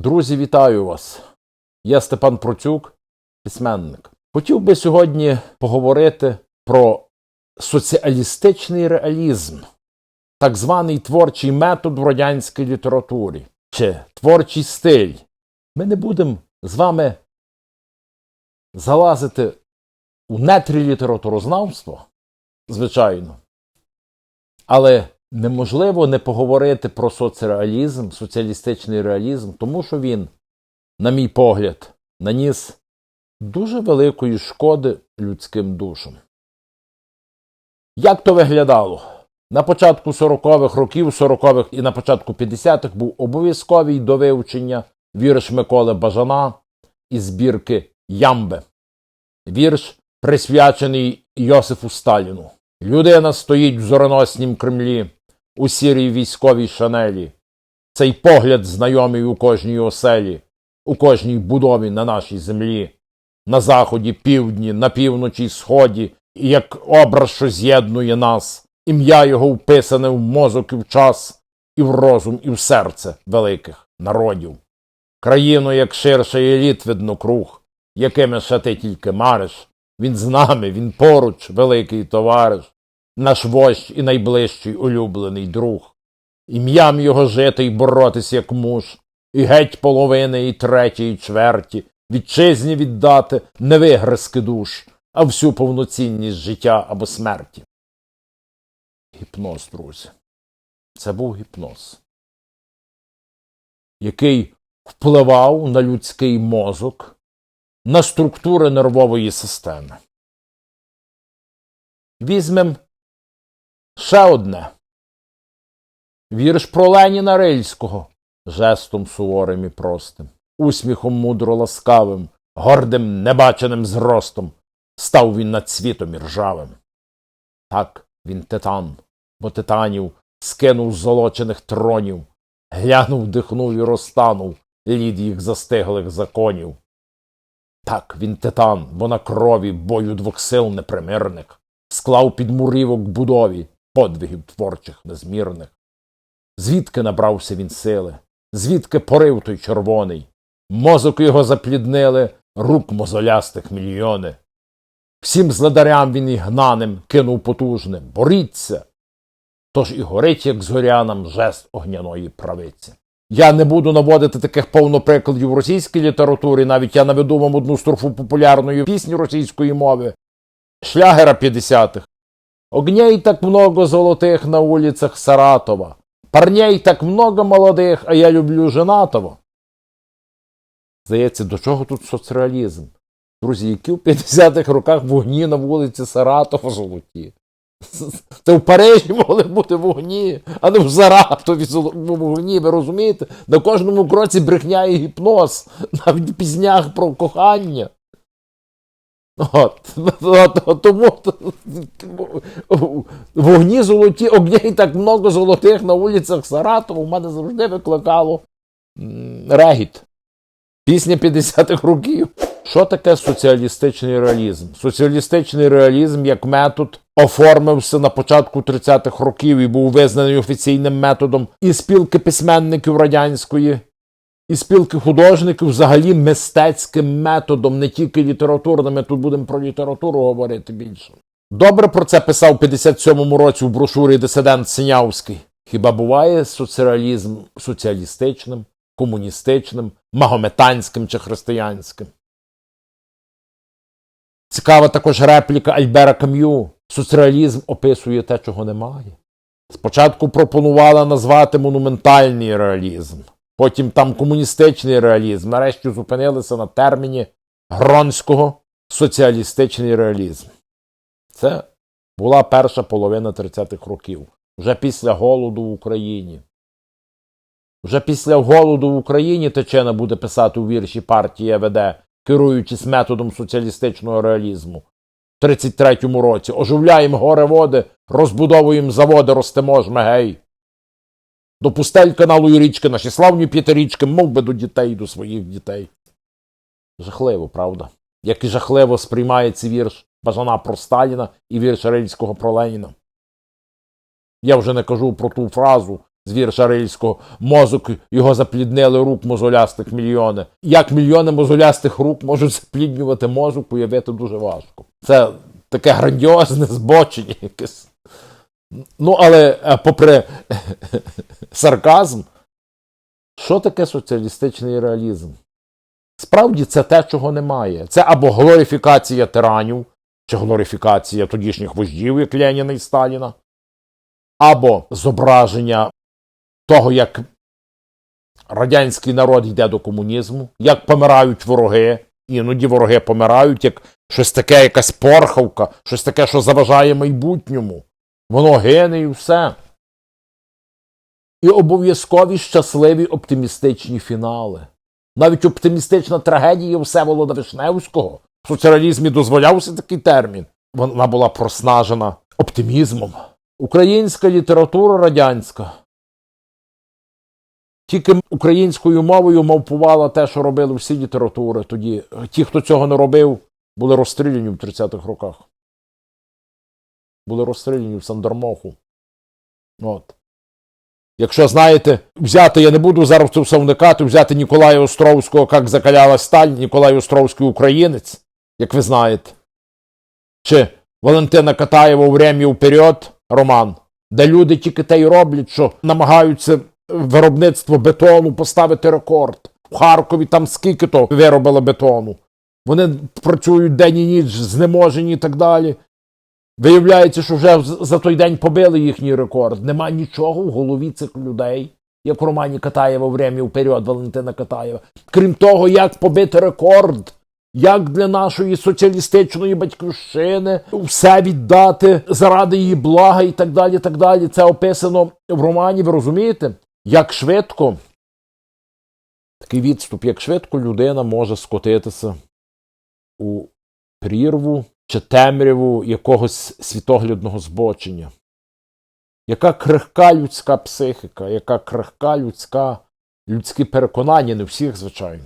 Друзі, вітаю вас! Я Степан Процюк, письменник. Хотів би сьогодні поговорити про соціалістичний реалізм, так званий творчий метод в радянській літературі чи творчий стиль. Ми не будемо з вами залазити у нетрі літературознавства, звичайно. Але неможливо не поговорити про соцреалізм, соціалістичний реалізм, тому що він, на мій погляд, наніс дуже великої шкоди людським душам. Як то виглядало? На початку 40-х років, 40-х і на початку 50-х був обов'язковий до вивчення вірш Миколи Бажана із збірки Ямбе. Вірш, присвячений Йосифу Сталіну. Людина стоїть в зороноснім Кремлі, у сірій військовій шанелі. Цей погляд знайомий у кожній оселі, у кожній будові на нашій землі, на заході, півдні, на півночі сході, і як образ, що з'єднує нас, ім'я його вписане в мозок і в час, і в розум, і в серце великих народів. Країну, як ширше еліт видно круг, якими ще ти тільки мариш. Він з нами, він поруч, великий товариш, наш вождь і найближчий улюблений друг. Ім'ям його жити й боротись, як муж, і геть половини, і треті, і чверті, вітчизні віддати не вигризки душ, а всю повноцінність життя або смерті. Гіпноз, друзі. Це був гіпноз, який впливав на людський мозок, на структури нервової системи. Візьмем ще одне. Вірш про Леніна Рильського жестом суворим і простим, усміхом мудро ласкавим, гордим небаченим зростом став він над світом і ржавим. Так він титан, бо титанів скинув золочених тронів, глянув, дихнув і розтанув лід їх застиглих законів. Так він титан, бо на крові бою двох сил непримирних склав під мурівок будові подвигів творчих незмірних. Звідки набрався він сили, звідки порив той червоний, мозок його запліднили рук мозолястих мільйони. Всім зладарям він і гнаним кинув потужним боріться. Тож і горить, як зорянам, жест огняної правиці. Я не буду наводити таких повно прикладів в російській літературі, навіть я наведу вам одну строфу популярної пісні російської мови, шлягера 50-х. Огней так много золотих на улицах Саратова. Парней так много молодих, а я люблю женатого. Здається, до чого тут соцреалізм? Друзі, які в 50-х роках вогні на вулиці Саратова золоті. Це в Парижі могли бути вогні, а не в Саратові вогні, ви розумієте? На кожному кроці брехня і гіпноз, навіть в піснях про кохання. От, от, от тому вогні золоті, огней так много золотих на вулицях Саратова у мене завжди викликало регіт. Пісня 50-х років. Що таке соціалістичний реалізм? Соціалістичний реалізм як метод оформився на початку 30-х років і був визнаний офіційним методом і спілки письменників радянської, і спілки художників взагалі мистецьким методом, не тільки літературним. Ми тут будемо про літературу говорити більше. Добре про це писав у 57-му році в брошурі Дисидент Синявський. Хіба буває соціалізм соціалістичним, комуністичним, магометанським чи християнським? Цікава також репліка Альбера Кам'ю. Соціалізм описує те, чого немає. Спочатку пропонувала назвати монументальний реалізм, потім там комуністичний реалізм. Нарешті зупинилися на терміні Гронського соціалістичний реалізм. Це була перша половина 30-х років, вже після голоду в Україні. Вже після голоду в Україні Тичина буде писати у вірші партія веде, керуючись методом соціалістичного реалізму. В 33-му році оживляємо горе води, розбудовуємо заводи, ростемо гей. До пустель каналу і річки, наші славні п'ятирічки, мов би до дітей, до своїх дітей. Жахливо, правда? Як і жахливо сприймається вірш Бажана про Сталіна і вірш Рильського про Леніна. Я вже не кажу про ту фразу з вірша Рильського, мозок його запліднили рук мозолястих мільйони. Як мільйони мозолястих рук можуть запліднювати мозок, уявити дуже важко. Це таке грандіозне збочення якесь. Ну, але е, попри сарказм, що таке соціалістичний реалізм? Справді це те, чого немає. Це або глорифікація тиранів, чи глорифікація тодішніх вождів, як Леніна і Сталіна, або зображення того, як радянський народ йде до комунізму, як помирають вороги, іноді вороги помирають, як щось таке, якась порхавка, щось таке, що заважає майбутньому. Воно гине і все. І обов'язкові щасливі оптимістичні фінали. Навіть оптимістична трагедія Всеволода Вишневського в соціалізмі дозволявся такий термін. Вона була проснажена оптимізмом. Українська література радянська. Тільки українською мовою мовпувала те, що робили всі літератури тоді. Ті, хто цього не робив, були розстріляні в 30-х роках. Були розстріляні в Сандармоху. От. Якщо знаєте, взяти, я не буду зараз це все вникати, взяти Ніколая Островського, як закаляла сталь, Ніколай Островський українець, як ви знаєте, чи Валентина Катаєва у «Время вперед» роман, де люди тільки те й роблять, що намагаються виробництво бетону поставити рекорд. В Харкові там скільки то виробили бетону. Вони працюють день і ніч, знеможені і так далі. Виявляється, що вже за той день побили їхній рекорд. Нема нічого в голові цих людей, як в романі Катаєва «Время вперед» Валентина Катаєва. Крім того, як побити рекорд, як для нашої соціалістичної батьківщини все віддати заради її блага і так далі. так далі. Це описано в романі, ви розумієте? Як швидко, такий відступ, як швидко людина може скотитися у прірву чи темряву якогось світоглядного збочення. Яка крихка людська психіка, яка крихка людська, людські переконання, не всіх, звичайно.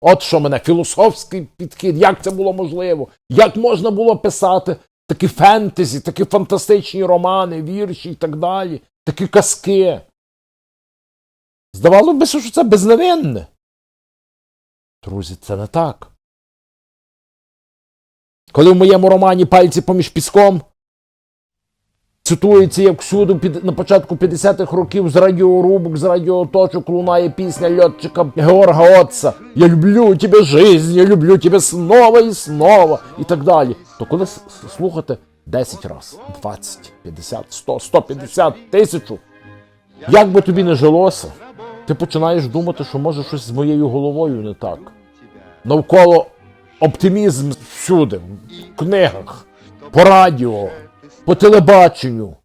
От що мене, філософський підхід, як це було можливо? Як можна було писати такі фентезі, такі фантастичні романи, вірші і так далі, такі казки? Здавалося б, що це безневинне. Друзі, це не так. Коли в моєму романі пальці поміж піском цитується, як всюди під, на початку 50-х років з радіорубок, з радіоточок лунає пісня льотчика Георга Отца Я люблю тебе жизнь, я люблю тебе снова і снова і так далі. То коли слухати 10 разів, 20, 50, 100, 150, тисячу, як би тобі не жилося, ти починаєш думати, що може щось з моєю головою не так. Навколо оптимізм всюди, в книгах, по радіо, по телебаченню.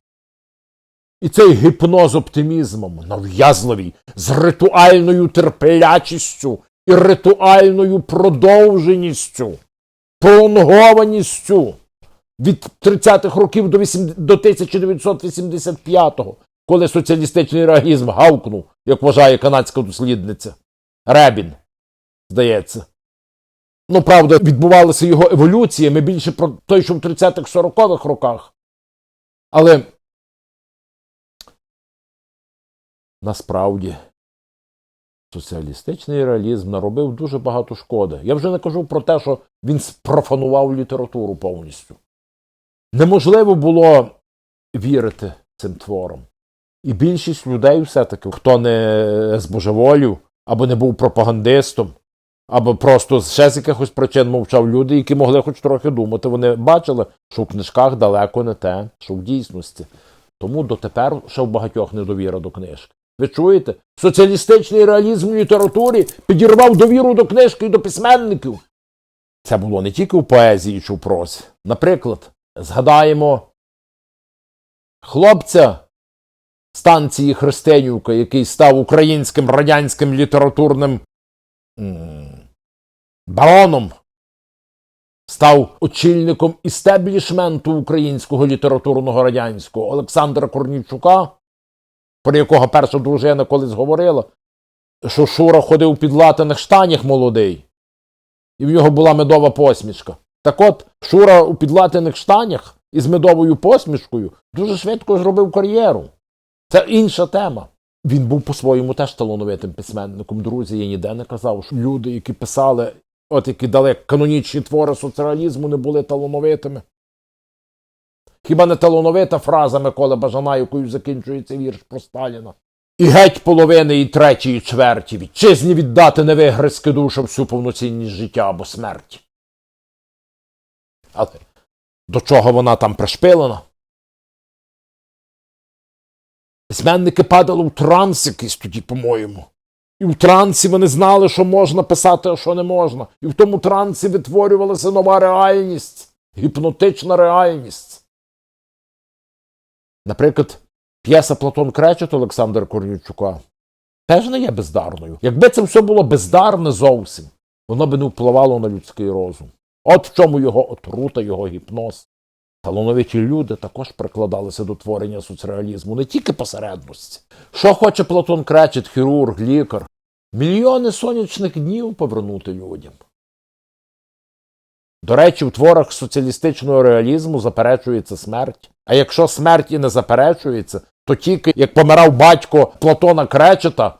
І цей гіпноз оптимізмом нав'язливий, з ритуальною терплячістю і ритуальною продовженістю, пролонгованістю від 30-х років до, 8 до 1985-го, коли соціалістичний реалізм гавкнув, як вважає канадська дослідниця. Ребін, здається. Ну, правда, відбувалася його еволюція. Ми більше про той, що в 30-х 40-х роках. Але насправді соціалістичний реалізм наробив дуже багато шкоди. Я вже не кажу про те, що він спрофанував літературу повністю. Неможливо було вірити цим творам. І більшість людей, все-таки, хто не збожеволів, або не був пропагандистом, або просто ще з якихось причин мовчав люди, які могли хоч трохи думати. Вони бачили, що в книжках далеко не те, що в дійсності. Тому дотепер ще в багатьох недовіра до книжки. Ви чуєте? Соціалістичний реалізм в літературі підірвав довіру до книжки і до письменників. Це було не тільки в поезії чи в прозі. Наприклад, згадаємо хлопця станції Христинівка, який став українським радянським літературним бароном, став очільником істеблішменту українського літературного радянського Олександра Корнійчука, про якого перша дружина колись говорила, що Шура ходив у підлатаних штанях молодий, і в нього була медова посмішка. Так от, Шура у підлатаних штанях із медовою посмішкою дуже швидко зробив кар'єру. Це інша тема. Він був по-своєму теж талановитим письменником. Друзі, я ніде не казав, що люди, які писали, от які дали канонічні твори соціалізму, не були талановитими. Хіба не талановита фраза Миколи Бажана, якою закінчується вірш про Сталіна? І геть половини, і третьої чверті вітчизні віддати не вигризки душа всю повноцінність життя або смерті. Але до чого вона там пришпилена? Письменники падали у транс якийсь тоді, по-моєму. І в трансі вони знали, що можна писати, а що не можна. І в тому трансі витворювалася нова реальність, гіпнотична реальність. Наприклад, п'єса Платон Кречет Олександра Корнійчука теж не є бездарною. Якби це все було бездарне зовсім, воно би не впливало на людський розум. От в чому його отрута, його гіпноз. Талановиті люди також прикладалися до творення соцреалізму, не тільки посередності. Що хоче Платон Кречет, хірург, лікар? Мільйони сонячних днів повернути людям. До речі, в творах соціалістичного реалізму заперечується смерть. А якщо смерть і не заперечується, то тільки як помирав батько Платона Кречета,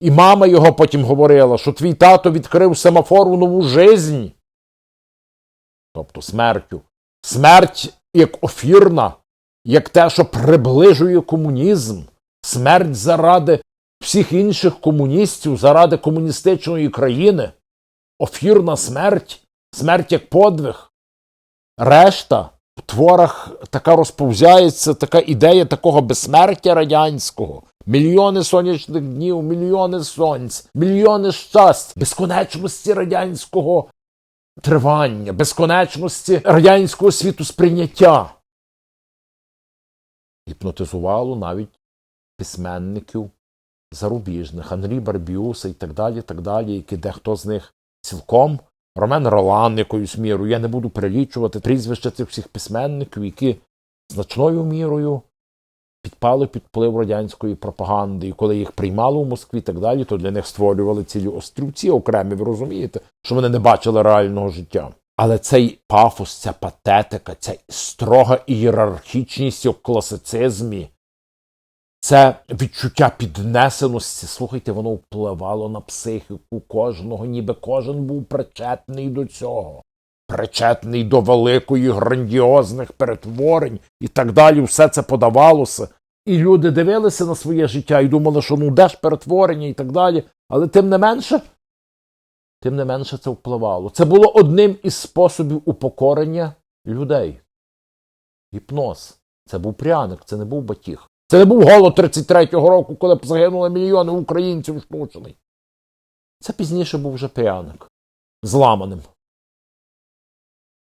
і мама його потім говорила, що твій тато відкрив семафору нову жизнь. Тобто смертю. Смерть як офірна, як те, що приближує комунізм, смерть заради всіх інших комуністів, заради комуністичної країни, офірна смерть, смерть як подвиг. Решта в творах така розповзяється, така ідея такого безсмертя радянського. Мільйони сонячних днів, мільйони сонць, мільйони щасть, безконечності радянського тривання, безконечності радянського світу сприйняття. Гіпнотизувало навіть письменників зарубіжних, Анрі Барбіуса і так далі, так далі, які дехто з них цілком, Ромен Ролан якоюсь мірою. Я не буду перелічувати прізвища цих всіх письменників, які значною мірою підпали під вплив радянської пропаганди, і коли їх приймали у Москві так далі, то для них створювали цілі острівці окремі, ви розумієте, що вони не бачили реального життя. Але цей пафос, ця патетика, ця строга ієрархічність у класицизмі, це відчуття піднесеності, слухайте, воно впливало на психіку кожного, ніби кожен був причетний до цього, причетний до великої грандіозних перетворень і так далі. Все це подавалося. І люди дивилися на своє життя і думали, що ну де ж перетворення і так далі. Але тим не менше, тим не менше це впливало. Це було одним із способів упокорення людей. Гіпноз. Це був пряник, це не був батіг. Це не був голод 33-го року, коли б загинули мільйони українців штучний. Це пізніше був вже пряник. Зламаним.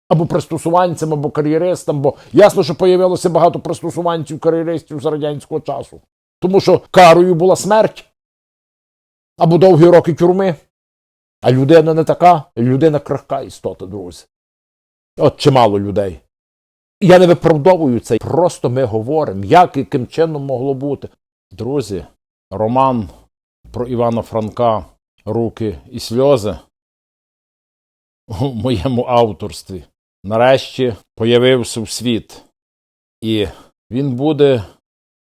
Або пристосуванцям, або кар'єристам, бо ясно, що появилося багато пристосуванців кар'єристів з радянського часу. Тому що карою була смерть або довгі роки тюрми. А людина не така, людина крихка істота, друзі. От чимало людей. Я не виправдовую це, просто ми говоримо, як і яким чином могло бути. Друзі, роман про Івана Франка Руки і сльози у моєму авторстві нарешті появився в світ. І він буде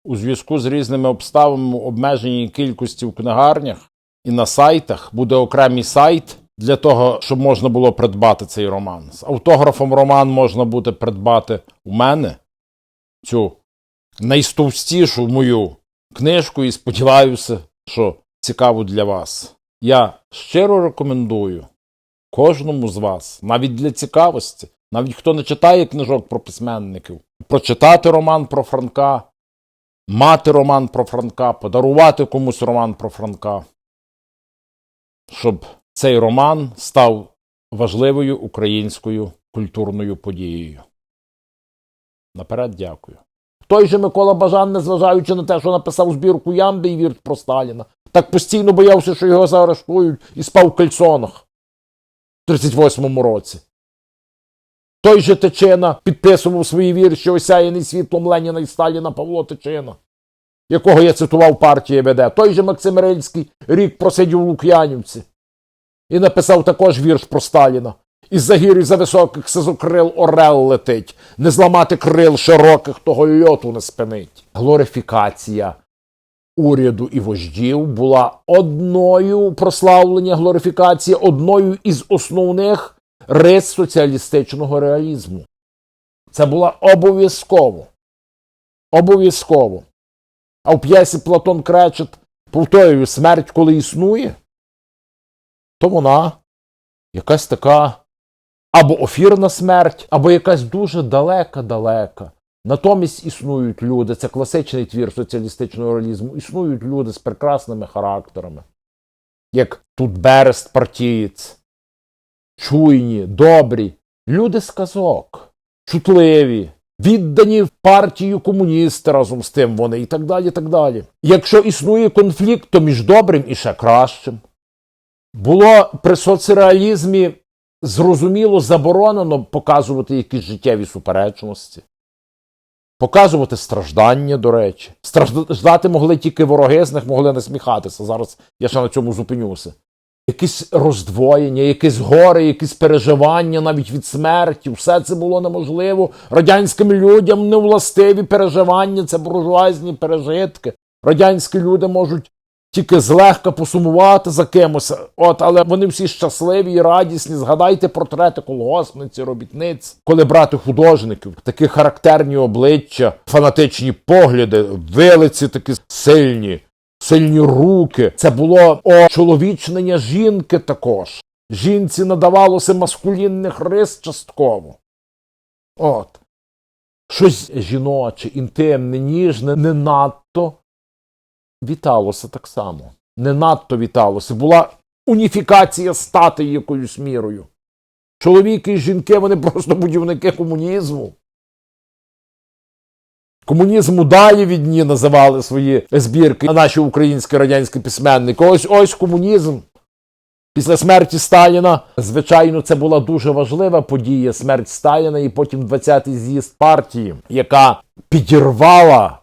у зв'язку з різними обставинами обмеженій кількості в книгарнях і на сайтах буде окремий сайт для того, щоб можна було придбати цей роман. З автографом роман можна буде придбати у мене цю найстовстішу мою книжку, і сподіваюся, що цікаву для вас. Я щиро рекомендую кожному з вас, навіть для цікавості, навіть хто не читає книжок про письменників, прочитати роман про Франка, мати роман про Франка, подарувати комусь роман про Франка, щоб цей роман став важливою українською культурною подією. Наперед дякую. Той же Микола Бажан, незважаючи на те, що написав збірку Ямби і вірт про Сталіна, так постійно боявся, що його заарештують і спав в кальсонах в 38-му році. Той же Тичина підписував свої вірші осяяний світлом Леніна і Сталіна Павло Тичина, якого я цитував партії веде. Той же Максим Рильський рік просидів у Лук'янівці і написав також вірш про Сталіна. Із за гір і за високих сизокрил орел летить, не зламати крил широких того льоту не спинить. Глорифікація уряду і вождів була одною прославлення глорифікації, одною із основних рис соціалістичного реалізму. Це була обов'язково. Обов'язково. А в п'єсі Платон Кречет повторюю, смерть, коли існує, то вона якась така або офірна смерть, або якась дуже далека-далека. Натомість існують люди, це класичний твір соціалістичного реалізму, існують люди з прекрасними характерами, як тут Берест партієць, чуйні, добрі, люди з казок, чутливі, віддані в партію комуністи разом з тим вони і так далі. так далі. Якщо існує конфлікт, то між добрим і ще кращим. Було при соцреалізмі зрозуміло заборонено показувати якісь життєві суперечності. Показувати страждання, до речі. Страждати могли тільки вороги, з них могли насміхатися. Зараз я ще на цьому зупинюся. Якісь роздвоєння, якісь гори, якісь переживання навіть від смерті. Все це було неможливо. Радянським людям не властиві переживання, це буржуазні пережитки. Радянські люди можуть тільки злегка посумувати за кимось, от, але вони всі щасливі і радісні. Згадайте портрети колгоспниці, робітниць, коли брати художників, такі характерні обличчя, фанатичні погляди, вилиці такі сильні, сильні руки. Це було очоловічнення жінки також. Жінці надавалося маскулінних рис частково. От. Щось жіноче, інтимне, ніжне, не надто віталося так само. Не надто віталося. Була уніфікація статей якоюсь мірою. Чоловіки і жінки вони просто будівники комунізму. Комунізму далі від дні називали свої збірки наші українські радянські письменники. Ось ось комунізм. Після смерті Сталіна, звичайно, це була дуже важлива подія смерть Сталіна і потім 20-й з'їзд партії, яка підірвала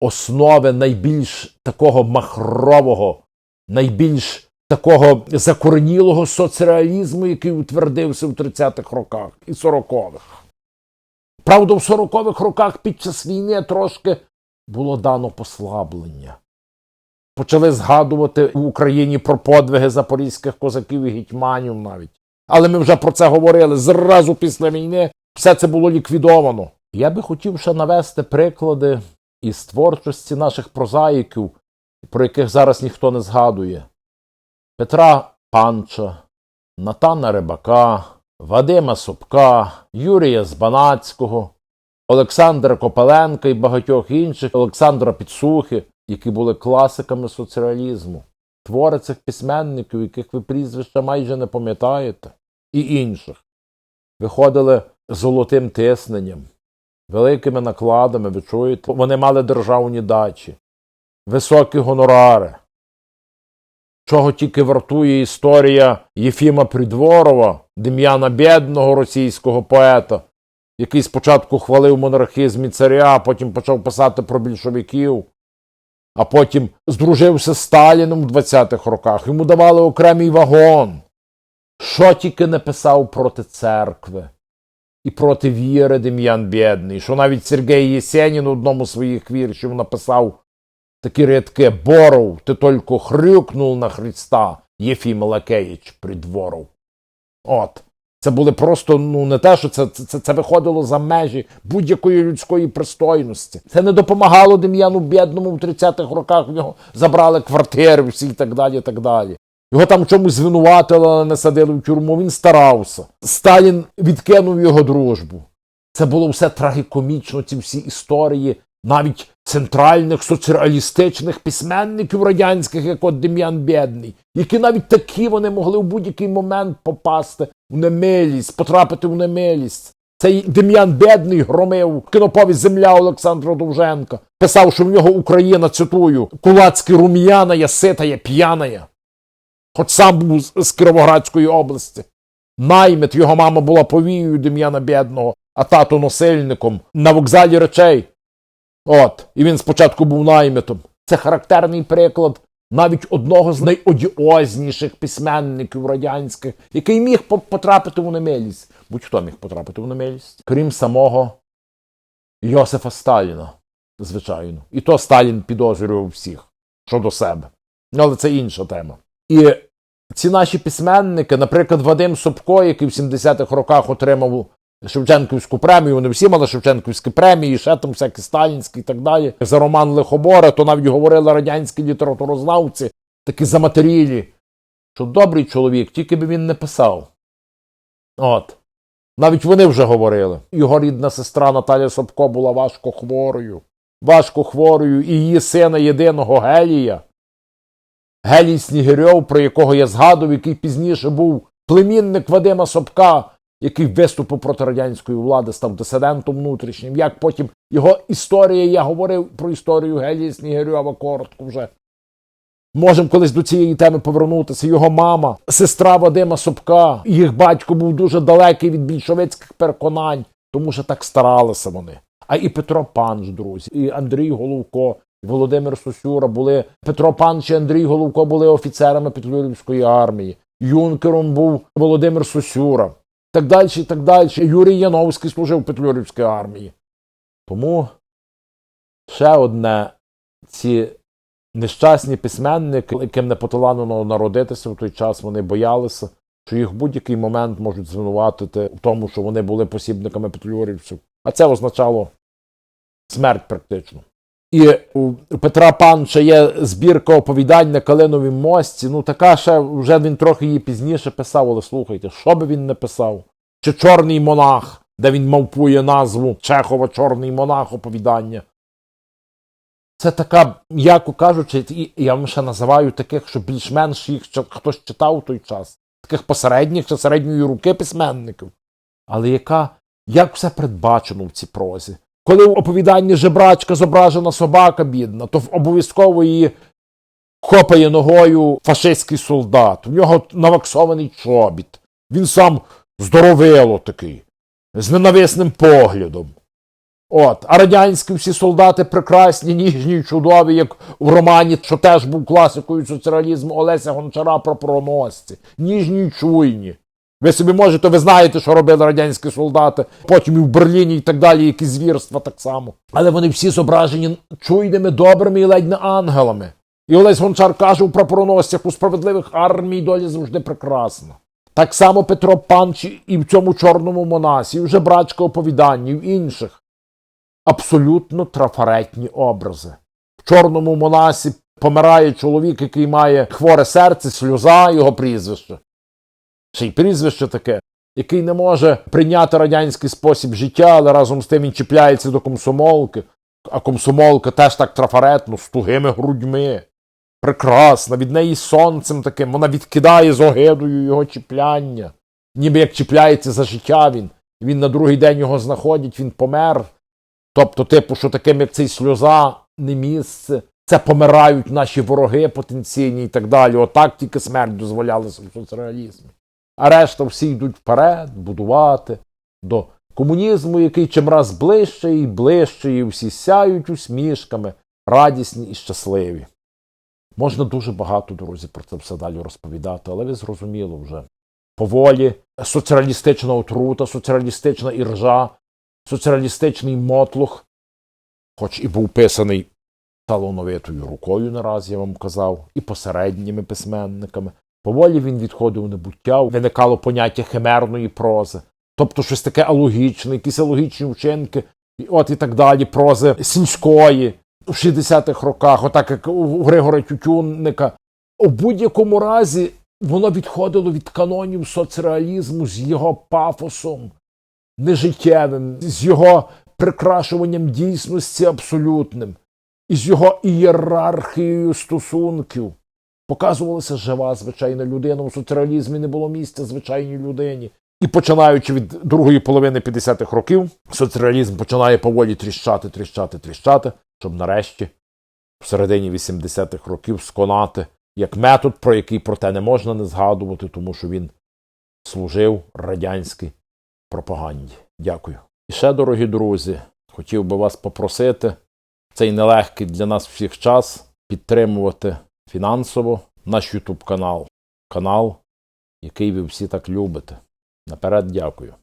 основи найбільш такого махрового, найбільш такого закоренілого соцреалізму, який утвердився в 30-х роках і 40-х. Правда, в 40-х роках під час війни трошки було дано послаблення. Почали згадувати в Україні про подвиги запорізьких козаків і гетьманів навіть. Але ми вже про це говорили зразу після війни. Все це було ліквідовано. Я би хотів ще навести приклади із творчості наших прозаїків, про яких зараз ніхто не згадує: Петра Панча, Натана Рибака, Вадима Собка, Юрія Збанацького, Олександра Копеленка і багатьох інших, Олександра Підсухи, які були класиками соцреалізму, твори цих письменників, яких ви прізвища майже не пам'ятаєте, і інших, виходили золотим тисненням, великими накладами, ви чуєте, вони мали державні дачі, високі гонорари. Чого тільки вартує історія Єфіма Придворова, Дем'яна Бєдного російського поета, який спочатку хвалив монархізм і царя, потім почав писати про більшовиків, а потім здружився з Сталіном в 20-х роках. Йому давали окремий вагон. Що тільки не писав проти церкви і проти віри Дем'ян Бєдний, що навіть Сергій Єсенін у одному з своїх віршів написав такі рядки Боров, ти тільки хрюкнув на Христа, Єфім Лакеїч Придворов. От. Це були просто ну не те, що це, це, це виходило за межі будь-якої людської пристойності. Це не допомагало Дем'яну бідному в 30-х роках. В нього забрали квартири всі і так далі. так далі. Його там чомусь звинуватили, але не садили в тюрму. Він старався. Сталін відкинув його дружбу. Це було все трагікомічно, ці всі історії, навіть центральних соціалістичних письменників радянських, як от Дем'ян Бєдний, які навіть такі вони могли в будь-який момент попасти в немилість, потрапити в немилість. Цей Дем'ян Бєдний громив кіноповість Земля Олександра Довженка. Писав, що в нього Україна, цитую, кулацькі рум'яна, я сита, я п'яная. Хоч сам був з Кіровоградської області. Наймит, його мама була повією Дем'яна Бєдного, а тато носильником на вокзалі речей. От, і він спочатку був наймитом. Це характерний приклад навіть одного з найодіозніших письменників радянських, який міг потрапити в немилість. Будь-хто міг потрапити в немилість, крім самого Йосифа Сталіна, звичайно. І то Сталін підозрював всіх. щодо себе. Але це інша тема. І ці наші письменники, наприклад, Вадим Собко, який в 70-х роках отримав Шевченківську премію, вони всі мали Шевченківські премії, ще там всякі сталінські і так далі. За роман Лихобора, то навіть говорили радянські літературознавці, такі заматерілі, що добрий чоловік, тільки би він не писав. От. Навіть вони вже говорили. Його рідна сестра Наталя Собко була важко хворою. Важко хворою, і її сина єдиного Гелія. Гелій Снігирьов, про якого я згадував, який пізніше був племінник Вадима Собка, який виступив проти радянської влади, став дисидентом внутрішнім. Як потім його історія, я говорив про історію Гелія Снігирьова коротко вже. Можемо колись до цієї теми повернутися. Його мама, сестра Вадима Собка, їх батько був дуже далекий від більшовицьких переконань, тому що так старалися вони. А і Петро Панч, друзі, і Андрій Головко, і Володимир Сосюра були. Петро Панч і Андрій Головко були офіцерами Петлюрівської армії. Юнкером був Володимир Сосюра. Так далі, так далі. Юрій Яновський служив в Петлюрівській армії. Тому ще одне ці нещасні письменники, яким не поталанено народитися в той час, вони боялися, що їх в будь-який момент можуть звинуватити в тому, що вони були посібниками петлюрівців. А це означало смерть практично. І у Петра Панча є збірка оповідань на Калиновім мості. Ну, така ще вже він трохи її пізніше писав, але слухайте, що би він не писав? Чи Чорний монах, де він мавпує назву Чехова Чорний монах оповідання. Це така, м'яко кажучи, я вам ще називаю таких, що більш-менш їх хтось читав в той час, таких посередніх чи середньої руки письменників. Але яка, як все передбачено в цій прозі? Коли в оповіданні жебрачка зображена собака бідна, то обов'язково її хопає ногою фашистський солдат. У нього наваксований чобіт. Він сам здоровило такий, з ненависним поглядом. От, а радянські всі солдати прекрасні, ніжні, й чудові, як в романі, що теж був класикою соціалізму Олеся Гончара про проносці. Ніжні й чуйні. Ви собі можете, ви знаєте, що робили радянські солдати, потім і в Берліні і так далі, які звірства так само. Але вони всі зображені чуйними, добрими і ледь не ангелами. І Олесь Гончар каже у прапороносцях у справедливих армій долі завжди прекрасна. Так само Петро Панч і в цьому чорному монасі, і в жебрачка оповіданні, і в інших абсолютно трафаретні образи. В чорному монасі помирає чоловік, який має хворе серце, сльоза, його прізвище. Ще й прізвище таке, який не може прийняти радянський спосіб життя, але разом з тим він чіпляється до комсомолки, а комсомолка теж так трафаретно, з тугими грудьми. Прекрасна, від неї сонцем таким, вона відкидає з огидою його чіпляння. Ніби як чіпляється за життя він. Він на другий день його знаходять, він помер. Тобто, типу, що таким, як цей сльоза, не місце. Це помирають наші вороги потенційні і так далі. Отак тільки смерть дозволялася в соцреалізмі. А решта всі йдуть вперед, будувати до комунізму, який чимраз ближче і ближче, і всі сяють усмішками, радісні і щасливі. Можна дуже багато, друзі, про це все далі розповідати, але ви зрозуміло вже. Поволі соціалістична отрута, соціалістична іржа, соціалістичний мотлух, хоч і був писаний талановитою рукою, нараз я вам казав, і посередніми письменниками. Поволі він відходив у небуття, виникало поняття химерної прози, тобто щось таке алогічне, якісь алогічні вчинки, і от і так далі, прози сільської в 60-х роках, отак як у Григора Тютюнника. У будь-якому разі воно відходило від канонів соцреалізму з його пафосом нежиттєвим, з його прикрашуванням дійсності абсолютним, і з його ієрархією стосунків. Показувалася жива звичайна людина. У соціалізмі не було місця звичайній людині. І починаючи від другої половини 50-х років, соціалізм починає поволі тріщати, тріщати, тріщати, щоб нарешті в середині 80-х років сконати як метод, про який проте не можна не згадувати, тому що він служив радянській пропаганді. Дякую. І ще, дорогі друзі, хотів би вас попросити цей нелегкий для нас всіх час підтримувати фінансово наш YouTube канал. Канал, який ви всі так любите. Наперед дякую.